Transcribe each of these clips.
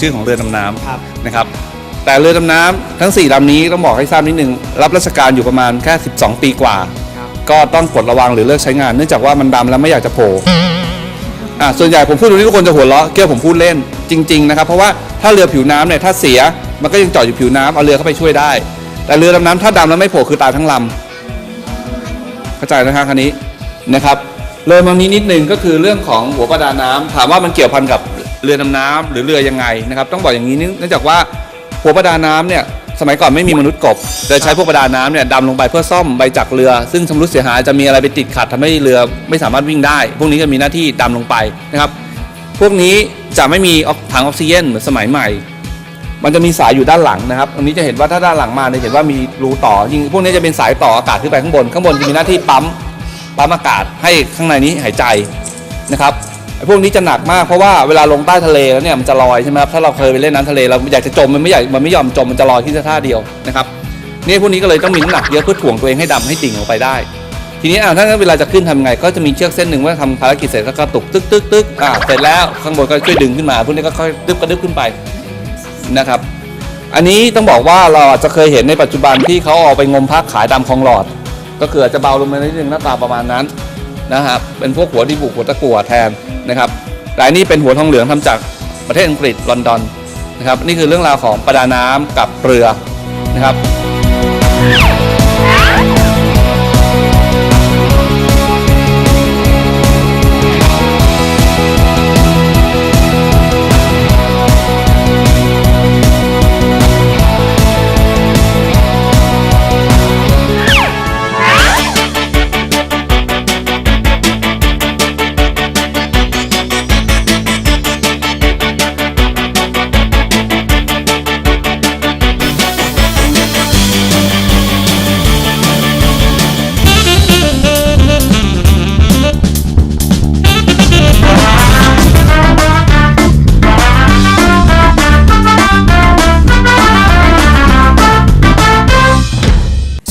ชื่อของเรือดำน้ำครับนะครับ แต่เรือดำน้ำทั้ง 4ลำนี้ต้องบอกให้ทราบนิดนึงรับราชการอยู่ประมาณแค่ 12 ปีกว่า ครับ ก็ต้องปลดระวังหรือเลิกใช้งานเนื่องจากว่ามันดำแล้วไม่อยากจะโผล่อ่าส่วนใหญ่ผมพูดตรงนี้ทุกคนจะหัวเราะเกี่ยวผมพูดเล่นจริงๆนะครับเพราะว่าถ้าเรือผิวน้ำเนี่ยถ้าเสียมันก็ยังจอดอยู่ผิวน้ำเอาเรือเข้าไปช่วยได้ แต่เรือดำน้ำถ้าดำแล้วไม่โผล่คือตายทั้งลำเข้าใจนะครับคันนี้นะครับเลยมานี้นิดนึงก็คือเรื่องของหัวประดาน้ำถามว่ามันเกี่ยวพันกับ เรือดำน้ำหรือเรือยังไงนะครับต้องบอกอย่างนี้เนื่องจากว่าหัวประดาน้ำเนี่ยสมัยก่อนไม่มีมนุษย์กบจะใช้พวกประดาน้ำเนี่ยดำลงไปเพื่อซ่อมใบจักรเรือ ซึ่งชำรุดเสียหายจะมีอะไรไปติดขัดทำให้เรือไม่สามารถวิ่งได้ พวกนี้จะมีหน้าที่ดำลงไปนะครับ พวกนี้จะไม่มีถังออกซิเจนเหมือนสมัยใหม่ มันจะมีสายอยู่ด้านหลังนะครับตรงนี้จะเห็นว่าถ้าด้านหลังมาเนี่ยเห็นว่ามีรูต่อจริงพวกนี้จะเป็นสายต่ออากาศขึ้นไปข้างบน ข้างบนจะมีหน้าที่ปั๊มปั๊มอากาศให้ข้างในนี้หายใจนะครับ ไอ้พวกนี้จะหนักมากเพราะว่าเวลาลงใต้ทะเลแล้วเนี่ยมันจะลอยใช่ไหมครับถ้าเราเคยไปเล่นน้ำทะเลเราอยากจะจมมันไม่อยากมันไม่ยอมจมมันจะลอยขึ้นท่าเดียวนะครับนี่พวกนี้ก็เลยต้องมีน้ำหนักเยอะเพื่อถ่วงตัวเองให้ดำให้ดิ่งลงไปได้ ทีนี้อ่าถ้าเวลาจะขึ้นทำไง ก็จะมีเชือกเส้นหนึ่งว่าทำภารกิจเสร็จก็กระตุกตึกตึกตึกอ่าเสร็จแล้วข้างบนก็ช่วยดึงขึ้นมาพวกนี้ก็ค่อยดึบกระดึบขึ้นไปนะครับ อันนี้ต้องบอกว่าเราอาจจะเคยเห็นในปัจจุบันที่เขาเอาไปงมพักขายตามคลองหลอด ก็คืออาจจะเบาลงมานิดนึงหน้าตาประมาณนั้น นะครับเป็นพวกหัวดีบุกหัวตะกั่วแทนนะครับรายนี้เป็นหัวทองเหลืองทำจากประเทศอังกฤษลอนดอนนะครับนี่คือเรื่องราวของประดาน้ำกับเรือนะครับ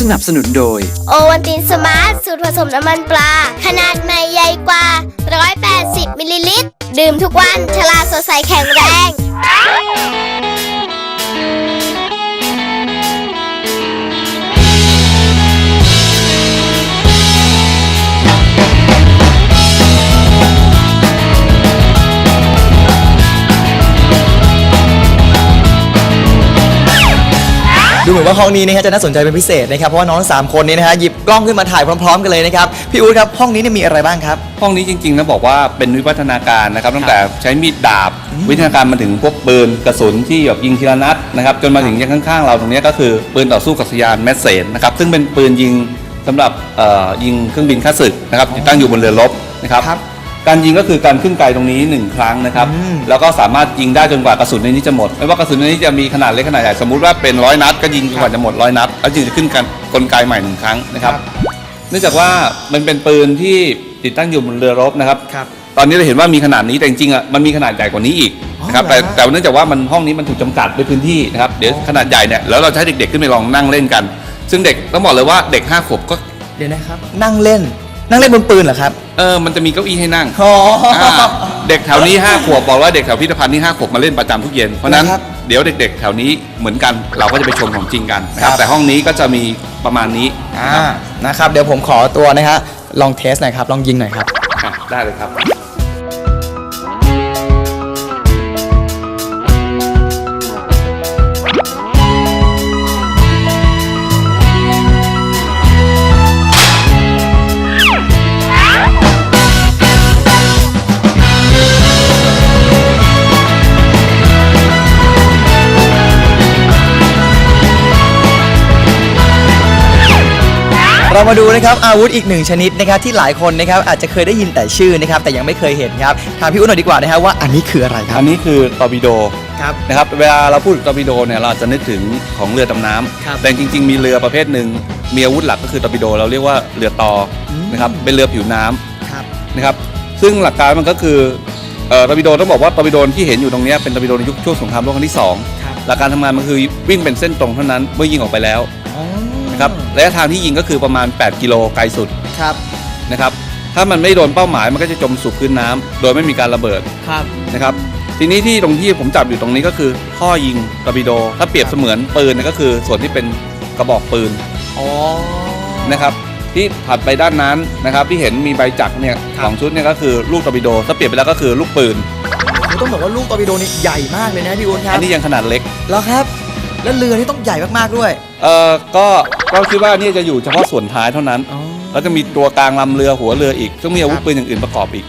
สนับสนุนโดย โอวันตินสมาร์ท สูตรผสมน้ำมันปลา ขนาดใหม่ใหญ่กว่า 180 มิลลิลิตร ดื่มทุกวัน ฉลาดสดใสแข็งแรง ดูเหมือนว่าห้องนี้นะฮะจะน่าสนใจเป็นพิเศษนะครับเพราะว่าน้องสามคนนี้นะฮะหยิบกล้องขึ้นมาถ่ายพร้อมๆ กันเลยนะครับพี่อู๊ดครับห้องนี้เนี่ยมีอะไรบ้างครับ ห้องนี้จริงๆนะบอกว่าเป็นวิวัฒนาการนะครับตั้งแต่ใช้มีดดาบ วิวัฒนาการมาถึงพวกปืนกระสุนที่แบบยิงทีละนัดนะครับจนมาถึงยังข้างๆเราตรงเนี้ยก็คือปืนต่อสู้กับสยานแมสเซนนะครับซึ่งเป็นปืนยิงสำหรับเอ่อยิงเครื่องบินข้าศึกนะครับติดตั้งอยู่บนเรือรบนะครับครับ การยิงก็คือการขึ้นไกลตรงนี้หนึ่งครั้งนะครับ อืม แล้วก็สามารถยิงได้จนกว่ากระสุนในนี้จะหมด ไม่ว่ากระสุนในนี้จะมีขนาดเล็กขนาดใหญ่ สมมุติว่าเป็นร้อยนัดก็ยิงจนกว่าจะหมดร้อยนัด แล้วจึงจะขึ้นกันกลไกใหม่หนึ่งครั้งนะครับ เนื่องจากว่ามันเป็นปืนที่ติดตั้งอยู่บนเรือรบนะครับ ครับ ตอนนี้เราเห็นว่ามีขนาดนี้แต่จริงๆอะมันมีขนาดใหญ่กว่านี้อีกนะครับอ๋อแต่เหรอฮะแต่เนื่องจากว่ามันห้องนี้มันถูกจำกัดด้วยพื้นที่นะครับเดี๋ยวขนาดใหญ่เนี่ยแล้วเราจะให้เด็กๆขึ้นไปลองนั่งเล่นกัน ซึ่งเด็กต้องบอกเลยว่าเด็กห้าขวบก็เดี๋ยวนะครับ นั่งเล่น นั่งเล่นบนปืนเหรอครับ เออมันจะมีเก้าอี้ให้นั่งอ๋ออาเด็กแถวนี้ห้าขวบบอกว่าเด็กแถวพิพิธภัณฑ์นี่ห้าขวบมาเล่นประจำทุกเย็นเพราะฉะนั้นนะครับเดี๋ยวเด็ก ๆ แถวนี้เหมือนกันเราก็จะไปชมของจริงกันนะครัครับบแต่ห้องนี้ก็จะมีประมาณนี้อ่านะครับนะครับ เดี๋ยวผมขอตัวนะฮะลองเทสหน่อยครับ ลองยิงหน่อยครับ อะได้เลยครับ เรามาดูนะครับอาวุธอีกหนึ่งชนิดนะครับที่หลายคนนะครับอาจจะเคยได้ยินแต่ชื่อนะครับแต่ยังไม่เคยเห็นครับถามพี่อุ้นหน่อยดีกว่านะครับว่าอันนี้คืออะไรครัอับนนี้คือตอร์ปิโดครับ นะครับเวลาเราพูดถึงตอร์ปิโดเนี่ยเราอาจจะนึกถึงของเรือดำน้ำครับแต่จริง ๆ มีเรือประเภทหนึ่งมีอาวุธหลักก็คือตอร์ปิโดเราเรียกว่าเรือตออมนะครับเป็นเรือผิวน้ำ ครับ นะครับซึ่งหลักการมันก็คือเอ่อตอร์ปิโดต้องบอกว่าตอร์ปิโดที่เห็นอยู่ตรงเนี้ยเป็นตอร์ปิโดในยุคช่วงสงครามโลกครั้งที่สองครับ หลักการทำงานมันคือวิ่งเป็นเส้นตรงเท่านั้นเมื่อยิงออกไปแล้วอ๋อ นะครับระยะทางที่ยิงก็คือประมาณ 8 กิโลไกลสุดครับนะครับถ้ามันไม่โดนเป้าหมายมันก็จะจมสู่พื้นน้ำโดยไม่มีการระเบิดครับนะครับทีนี้ที่ตรงที่ผมจับอยู่ตรงนี้ก็คือท่อยิงตอร์ปิโด ถ้าเปรียบเสมือนปืนเนยก็คือส่วนที่เป็นกระบอกปืนอ๋อนะครับที่ถัดไปด้านนั้นนะครับที่เห็นมีใบจักรเนี่ยครับสองชุดเนี่ยก็คือลูกตอร์ปิโดถ้าเปรียบไปแล้วก็คือลูกปืนผมต้องบอกว่าลูกตอร์ปิโดนี่ใหญ่มากเลยนะพี่อู๊ดครัอับนนี้ยังขนาดเล็ก แล้วครับ แล้วเรือนี่ต้องใหญ่มากๆด้วย เอ่อก็ก็คิดว่านี่จะอยู่เฉพาะส่วนท้ายเท่านั้น อ๋อ แล้วจะมีตัวกลางลำเรือหัวเรืออีก ซึ่งมีอาวุธปืนอย่างอื่นประกอบอีก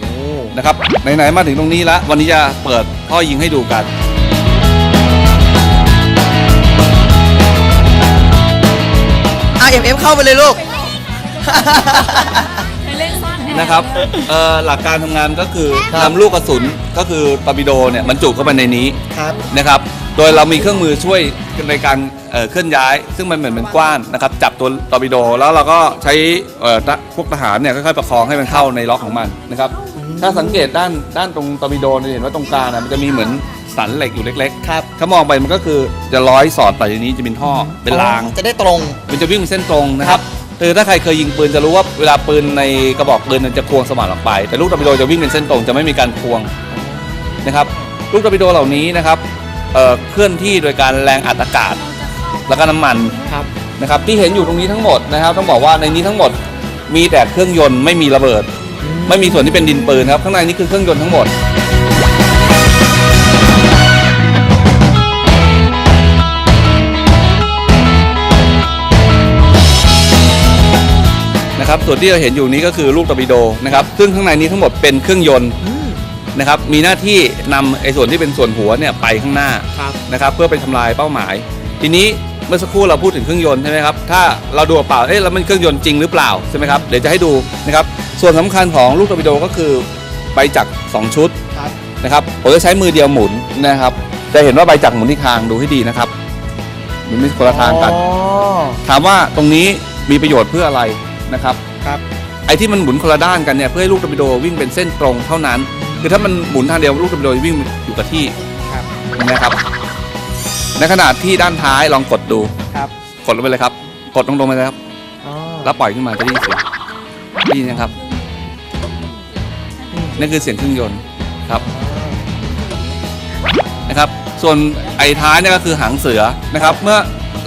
โอ้โหนะครับไหนๆมาถึงตรงนี้ละวันนี้จะเปิดท่อยิงให้ดูกัน อะเอ็มเอ็มเข้าไปเลยลูกนะครับเอ่อหลักการทำงานก็คือครับนำลูกกระสุนก็คือตอร์ปิโดเนี่ยบรรจุเข้าไปในนี้ครับ นะครับ โดยเรามีเครื่องมือช่วยในการเอ่อเคลื่อนย้าย ซึ่งมันเหมือนเป็นกว้านนะครับจับตัวตอร์ปิโด แล้วเราก็ใช้เอ่อทะพวกทหารเนี่ยค่อยๆประคองให้มันเข้าในล็อกของมันนะครับถ้าสังเกตด้านด้านตรงตอร์ปิโดเนี่ยเห็นว่าตรงกลางนะมันจะมีเหมือนสันเหล็กอยู่เล็กๆครับ ถ้ามองไปมันก็คือจะร้อยสอดไปในนี้จะเป็นท่อเป็นราง จะได้ตรง มันจะวิ่งเป็นเส้นตรงนะครับคือถ้าใครเคยยิงปืนจะรู้ว่าเวลาปืนในกระบอกปืนมันจะควงสว่านออกไป แต่ลูกตอร์ปิโดจะวิ่งเป็นเส้นตรงจะไม่มีการควงนะครับ ลูกตอร์ปิโดเหล่านี้นะครับ เอ่อเคลื่อนที่โดยการแรงอัดอากาศ แล้วก็น้ำมันครับ นะครับที่เห็นอยู่ตรงนี้ทั้งหมดนะครับ ต้องบอกว่าในนี้ทั้งหมดมีแต่เครื่องยนต์ไม่มีระเบิด ไม่มีส่วนที่เป็นดินปืนครับ ข้างในนี่คือเครื่องยนต์ทั้งหมด นะครับส่วนที่เราเห็นอยู่นี้ก็คือลูกตอร์ปิโดนะครับซึ่งข้างในนี้ทั้งหมดเป็นเครื่องยนต์ นะครับมีหน้าที่นำไอ้ส่วนที่เป็นส่วนหัวเนี่ยไปข้างหน้าครับ นะครับเพื่อไปทำลายเป้าหมาย ทีนี้เมื่อสักครู่เราพูดถึงเครื่องยนต์ใช่ไหมครับถ้าเราดูเปล่าเอ๊ะแล้วมันเครื่องยนต์จริงหรือเปล่าใช่ไหมครับเดี๋ยวจะให้ดูนะครับส่วนสำคัญของลูกตอร์ปิโดก็คือใบจักรสองชุดครับ นะครับผมจะใช้มือเดียวหมุนนะครับจะเห็นว่าใบจักรหมุนที่คางดูให้ดีนะครับหมุนไม่คนละทางกัน อ๋อ ถามว่าตรงนี้มีประโยชน์เพื่ออะไรนะครับ ครับ ไอ้ที่มันหมุนคนละด้านกันเนี่ยเพื่อให้ลูกตอร์ปิโดวิ่งเป็นเส้นตรงเท่านั้น คือถ้ามันหมุนทางเดียวลูกตอร์ปิโดจะวิ่งอยู่กับที่ครับ นะครับ ในขณะที่ด้านท้ายลองกดดู ครับกดลงไปเลยครับ กดลงลงไปเลยครับ อ๋อแล้วปล่อยขึ้นมาจะได้ยินเสียงได้ยินนะครับ นั่นคือเสียงเครื่องยนต์ครับ นะครับ ส่วนไอ้ท้ายเนี่ยก็คือหางเสือนะครับ เมื่อ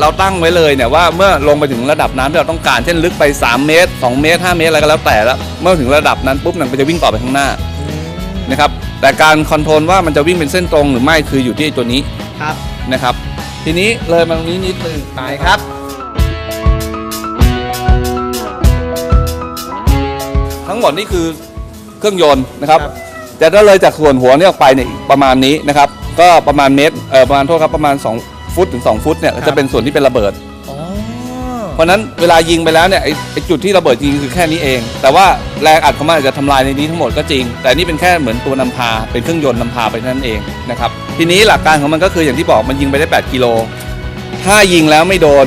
เราตั้งไว้เลยเนี่ยว่าเมื่อลงไปถึงระดับน้ำที่เราต้องการ เช่นลึกไป 3 เมตร 2 เมตร 5 เมตรอะไรก็แล้วแต่แล้ว เมื่อถึงระดับนั้นปุ๊บมันก็จะวิ่งต่อไปข้างหน้า นะครับแต่การคอนโทรลว่ามันจะวิ่งเป็นเส้นตรงหรือไม่คืออยู่ที่ไอ้ตัวนี้ครับนะครับ ทีนี้เลยมาตรงนี้นิดนึงไปครับ ทั้งหมดนี่คือเครื่องยนต์นะครับครับ แต่ถ้าเลยจากส่วนหัวเนี่ยออกไปเนี่ยประมาณนี้นะครับ ก็ประมาณเมตรเออประมาณโทษครับประมาณ 2 ฟุตถึง 2 ฟุตเนี่ยจะเป็นส่วนที่เป็นระเบิดอ๋อ เพราะฉะนั้นเวลายิงไปแล้วเนี่ยไอ้ไอ้จุดที่ระเบิดยิงคือแค่นี้เอง แต่ว่าแรงอัดของมันอาจจะทำลายในนี้ทั้งหมดก็จริง แต่นี่เป็นแค่เหมือนตัวนำพาเป็นเครื่องยนต์นำพาไปเท่านั้นเองนะครับทีนี้หลักการของมันก็คืออย่างที่บอกมันยิงไปได้ 8 กิโล ถ้ายิงแล้วไม่โดน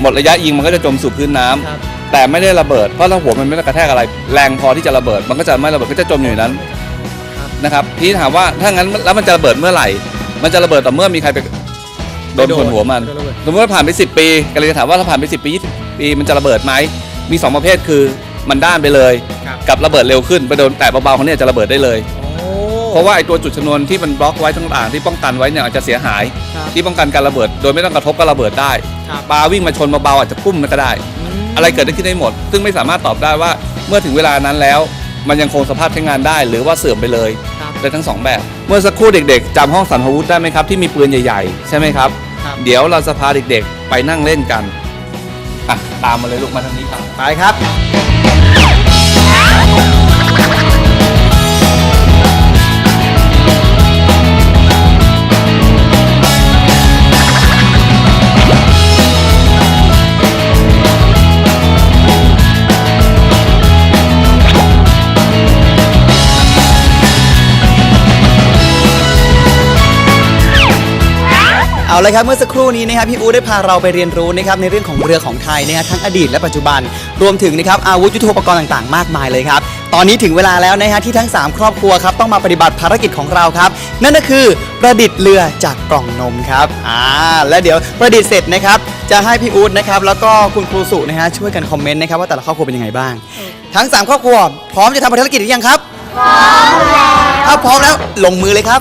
หมดระยะยิงมันก็จะจมสู่พื้นน้ำครับ แต่ไม่ได้ระเบิดเพราะถ้าหัวมันไม่ได้กระแทกอะไร แรงพอที่จะระเบิด มันก็จะไม่ระเบิดก็จะจมอยู่ในนั้น นะครับทีนี้ถามว่าถ้างั้นแล้วมันจะระเบิดเมื่อไหร่ มันจะระเบิดต่อเมื่อมีใครไป โดนคนหัวมันโดนระเบิดสมมติว่าผ่านไป10 ปีก็เลยจะถามว่าถ้าผ่านไป 10 ปี20ปีมันจะระเบิดไหมมี 2 ประเภทคือมันด้านไปเลยครับกับระเบิดเร็วขึ้นไปโดนแตะเบาๆเขาเนี่ยจะระเบิดได้เลยโอ้เพราะว่าไอ้ตัวจุดชนวนที่มันบล็อกไว้ต่างๆที่ป้องกันไว้เนี่ยอาจจะเสียหายครับที่ป้องกันการระเบิด โดยไม่ต้องกระทบก็ระเบิดได้ครับปลาวิ่งมาชนเบาๆอาจจะปุ้มก็ได้ อะไรเกิดได้ขึ้นได้หมด ซึ่งไม่สามารถตอบได้ว่าเมื่อถึงเวลานั้นแล้ว มันยังคงสภาพใช้งานได้ หรือว่าเสื่อมไปเลยครับ ได้ทั้งสองแบบ เมื่อสักครู่เด็ก ๆจำห้องสันพวุธได้ไหมครับที่มีปืนใหญ่ๆ ใช่ไหมครับ ครับ เดี๋ยวเราจะพาเด็กๆ ไปนั่งเล่นกันอะตามมาเลยลูกมาทางนี้ครับ ไปครับเลยครับเมื่อสักครู่นี้นะครับพี่อูได้พาเราไปเรียนรู้นะครับในเรื่องของเรือของไทยนะครับทั้งอดีตและปัจจุบัน รวมถึงนะครับอาวุธยุทโธปกรณ์ต่างๆ มากมายเลยครับ ตอนนี้ถึงเวลาแล้วนะฮะที่ทั้ง 3 ครอบครัวครับต้องมาปฏิบัติภารกิจของเราครับ นั่นก็คือประดิษฐ์เรือจากกล่องนมครับอ่าและเดี๋ยวประดิษฐ์เสร็จนะครับจะให้พี่อู๊ดนะครับแล้วก็คุณครูสุนะฮะช่วยกันคอมเมนต์นะครับว่าแต่ละครอบครัวเป็นยังไงบ้าง ทั้ง 3 ครอบครัว พร้อมจะทำภารกิจหรือยังครับพร้อมแล้วถ้าถ้าพร้อมแล้วลงมือเลยครับ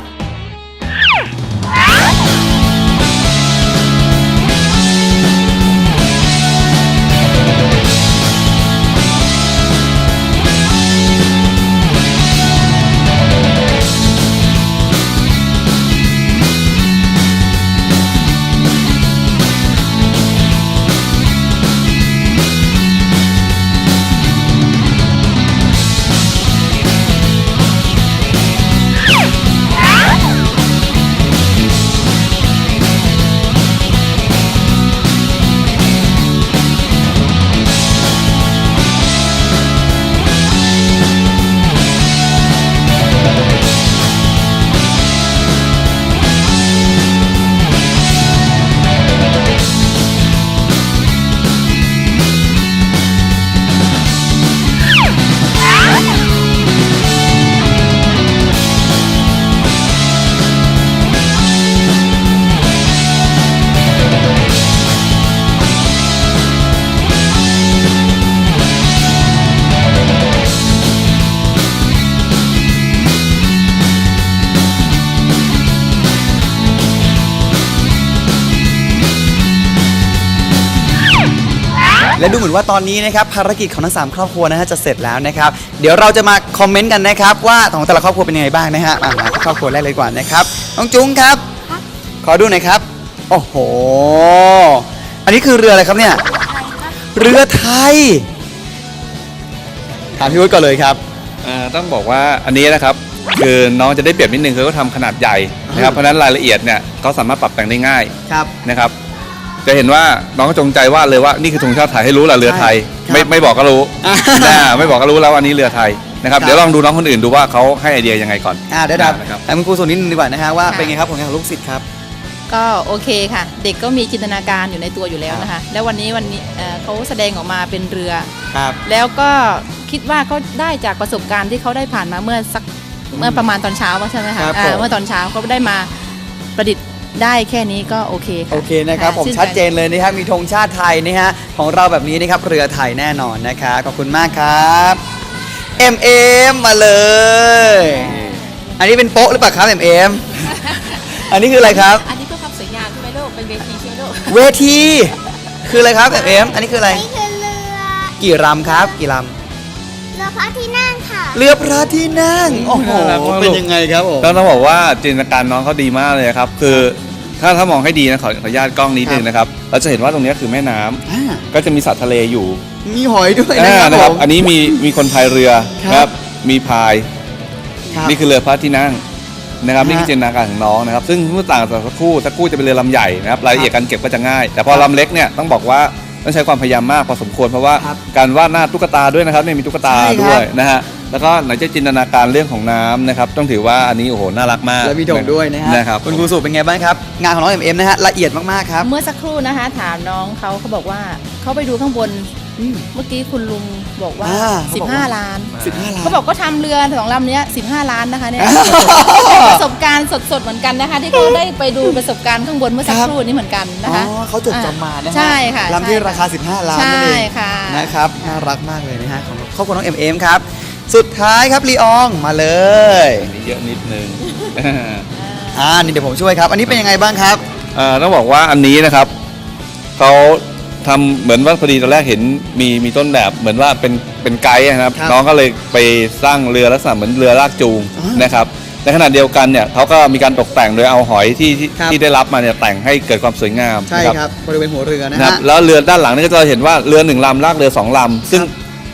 และดูเหมือนว่าตอนนี้นะครับภารกิจของทั้งสามครอบครัวนะฮะจะเสร็จแล้วนะครับเดี๋ยวเราจะมาคอมเมนต์กันนะครับว่าของแต่ละครอบครัวเป็นยังไงบ้างนะฮะอะมาที่ครอบครัวแรกเลยดีกว่านะครับน้องจุ้งครับ ขอดูหน่อยครับ โอ้โห อันนี้คือเรืออะไรครับเนี่ย เรือไทย ถามพี่วุฒิก่อนเลยครับอ่าต้องบอกว่าอันนี้นะครับคือน้องจะได้เปรียบนิดนึงคือเขาทำขนาดใหญ่นะครับเพราะฉะนั้นรายละเอียดเนี่ยเขาสามารถปรับแต่งได้ง่ายครับ นะครับ จะเห็นว่าน้องก็จงใจว่าเลยว่านี่คือธงชาติไทยให้รู้แหละเรือไทย ใช่ครับไม่ไม่บอกก็รู้อ่า นะไม่บอกก็รู้แล้วว่านี้เรือไทยนะครับครับเดี๋ยวลองดูน้องคนอื่นดูว่าเขาให้ไอเดียยังไงก่อน อ่าเดี๋ยวดับนะครับแต่คุณครูส่วนนิดนึงดีกว่านะฮะว่าค่ะ เป็นไงครับผลงานของลูกศิษย์ครับ ก็โอเคค่ะ เด็กก็มีจินตนาการอยู่ในตัวอยู่แล้วนะคะ แล้ววันนี้วันนี้เอ่อเขาแสดงออกมาเป็นเรือ ครับ แล้วก็คิดว่าเขาได้จากประสบการณ์ที่เขาได้ผ่านมาเมื่อสักเมื่อประมาณตอนเช้าใช่ไหมครัคะบอ่าผมเมื่อตอนเช้าเขาได้มาประดิษฐ์ ได้แค่นี้ก็โอเคค่ะ โอเคนะครับผมชื่ใจชัดเจนเลยนะครับมีธงชาติไทยนะฮะของเราแบบนี้นะครับเรือไทยแน่นอนนะครับขอบคุณมากครับ MM มาเลย อันนี้เป็นโป๊ะหรือเปล่าครับ MM อันนี้คืออะไรครับ อันนี้เพื่อความสวยงามใช่ไหมลูกเป็นเวทีใช่ไหมลูกเวที คืออะไรครับ MM อันนี้คืออะไรนี่คือเรือกี่ลำครับกี่ลเรือพระที่นั่งค่ะำเรือพระที่นั่งโอ้โหน่ารักมากลูก เป็นยังไงครับผมต้องต้องบอกว่าจินตนาการน้องเขาดีมากเลยครับ คือ ถ้าถ้ามองให้ดีนะขอขออนุญาตกล้องนิดนึงนะครับเราจะเห็นว่าตรงนี้คือแม่น้ำอ่าก็จะมีสัตว์ทะเลอยู่มีหอยด้วยนะอ่าครับนะผครับมอันนี้มีมีคนพายเรือครับนะครับ มีพาย ครับ นี่คือเรือพระที่นั่งนะครับฮะนี่คือจินตนาการของน้องนะครับ ซึ่งเมื่อต่างจากสักครู่สักครู่จะเป็นเรือลำใหญ่นะครับรายละเอียดการเก็บก็จะง่าย แต่พอครับลำเล็กเนี่ยต้องบอกว่าต้องใช้ความพยายามมากพอสมควรเพราะว่าครับการวาดหน้าตุ๊กตาด้วยนะครับเนี่ยมีตุ๊กตาใช่ครับ ด้วยนะฮะ แล้วก็ไหนจะจินตนาการเรื่องของน้ำนะครับ ต้องถือว่าอันนี้โอ้โหน่ารักมากแล้วมีธงด้วยนะฮะนะครับคุณครูสุเป็นไงบ้างครับ งานของน้อง MM นะฮะละเอียดมากๆครับ เมื่อสักครู่นะคะ ถามน้องเขาเขาบอกว่าเขาไปดูข้างบนอืมเมื่อกี้คุณลุงบอกว่า อ่าเขาบอกว่า 15 ล้าน 15ล้าน เขาบอกก็ทำเรือสองลำเนี้ย15 ล้านนะคะเนี่ยประสบการณ์สดๆเหมือนกันนะคะ ที่เขาได้ไปดูประสบการณ์ข้างบนเมื่อสักครับครู่นี้เหมือนกันนะคะอ๋อเขาจดจำมานะฮะใช่ค่ะลำที่ใช่ราคา 15 ล้านใช่นั่นเองค่ะนะครับน่ารักมากเลยนะฮะของครอบครัวน้อง MM ครับ สุดท้ายครับลีอองมาเลยอันนี้เยอะนิดนึง อ่านี่เดี๋ยวผมช่วยครับ อันนี้เป็นยังไงบ้างครับเอ่อต้องบอกว่าอันนี้นะครับเขาทำเหมือนว่าพอดีตอนแรกเห็นมีมีต้นแบบเหมือนว่าเป็นเป็นไกด์นะครับ ครับน้องก็เลยไปสร้างเรือลักษณะเหมือนเรือลากจูงอ่านนะครับในขณะเดียวกันเนี่ยเขาก็มีการตกแต่งโดยเอาหอยที่ที่ครับ ที่ได้รับมาเนี่ยแต่งให้เกิดความสวยงามใช่นะครับบริเวณหัวเรือนะนะครับฮะแล้วเรือด้านหลังนี่ก็จะเห็นว่าเรือหนึ่งลำลากเรือสองลำซึ่ง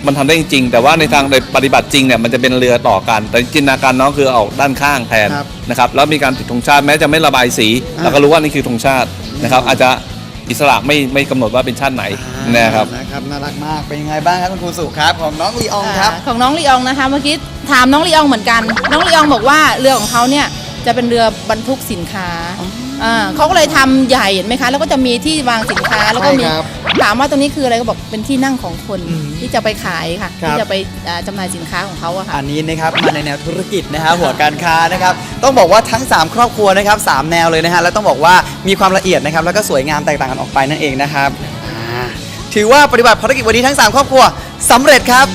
มันทำได้จริงๆแต่ว่าในทางในปฏิบัติจริงเนี่ยมันจะเป็นเรือต่อกัน แต่จินตนาการน้องคือเอาด้านข้างแทนครับนะครับแล้วมีการติดธงชาติแม้จะไม่ระบายสีอ่า เราก็รู้ว่านี่คือธงชาตินะครับ อาจจะอิสระไม่ไม่กำหนดว่าเป็นชาติไหนนะครับ นะครับน่ารักมากเป็นยังไงบ้างครับคุณครูสุครับของน้องลีอองครับอ่าของน้องลีอองนะคะเมื่อกี้ถามน้องลีอองเหมือนกัน น้องลีอองบอกว่าเรือของเขาเนี่ยจะเป็นเรือบรรทุกสินค้า อ่าเขาก็เลยทำใหญ่เห็นไหมคะ แล้วก็จะมีที่วางสินค้าแล้วก็มีใช่ครับถามว่าตรงนี้คืออะไรก็บอกเป็นที่นั่งของคนอืมที่จะไปขายค่ะ ครับ ที่จะไปอ่าจำหน่ายสินค้าของเขาอะค่ะ อันนี้นะครับมาในแนวธุรกิจนะฮะหัวการค้านะครับต้องบอกว่าทั้ง 3 ครอบครัวนะครับสามแนวเลยนะฮะแล้วต้องบอกว่ามีความละเอียดนะครับแล้วก็สวยงามแตกต่างกันออกไปนั่นเองนะครับอ่าถือว่าปฏิบัติภารกิจวันนี้ทั้ง 3 ครอบครัวสำเร็จครับ